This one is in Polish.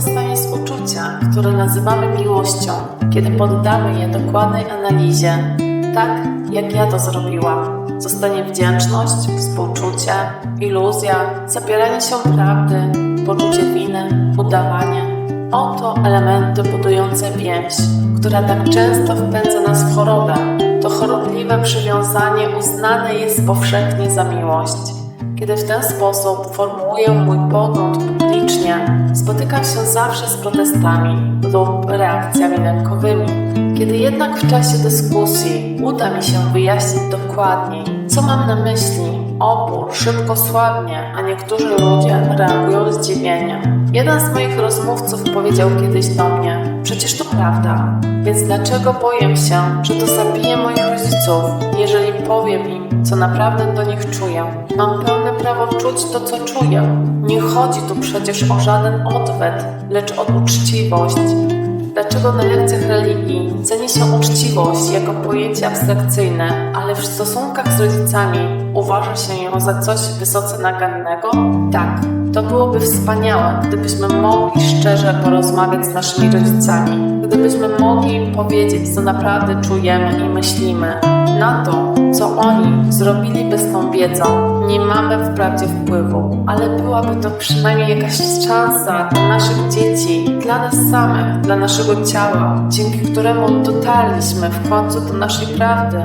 zostanie z uczucia, które nazywamy miłością, kiedy poddamy je dokładnej analizie, tak jak ja to zrobiłam. Zostanie wdzięczność, współczucie, iluzja, zapieranie się prawdy, poczucie winy, udawanie. Oto elementy budujące więź, która tak często wpędza nas w chorobę. To chorobliwe przywiązanie uznane jest powszechnie za miłość. Kiedy w ten sposób formułuję mój pogląd publicznie, spotykam się zawsze z protestami lub reakcjami lękowymi. Kiedy jednak w czasie dyskusji uda mi się wyjaśnić dokładniej, co mam na myśli, opór szybko słabnie, a niektórzy ludzie reagują zdziwieniem. Jeden z moich rozmówców powiedział kiedyś do mnie: Przecież to prawda, więc dlaczego boję się, że to zabije moich rodziców, jeżeli powiem im, co naprawdę do nich czuję? Mam pełne prawo czuć to, co czuję. Nie chodzi tu przecież o żaden odwet, lecz o uczciwość. Dlaczego na lekcjach religii ceni się uczciwość jako pojęcie abstrakcyjne, ale w stosunkach z rodzicami uważa się ją za coś wysoce nagannego? Tak, to byłoby wspaniałe, gdybyśmy mogli szczerze porozmawiać z naszymi rodzicami, gdybyśmy mogli im powiedzieć, co naprawdę czujemy i myślimy. Na to, co oni zrobiliby z tą wiedzą, nie mamy wprawdzie wpływu, ale byłaby to przynajmniej jakaś szansa dla naszych dzieci, dla nas samych, dla naszego ciała, dzięki któremu dotarliśmy w końcu do naszej prawdy.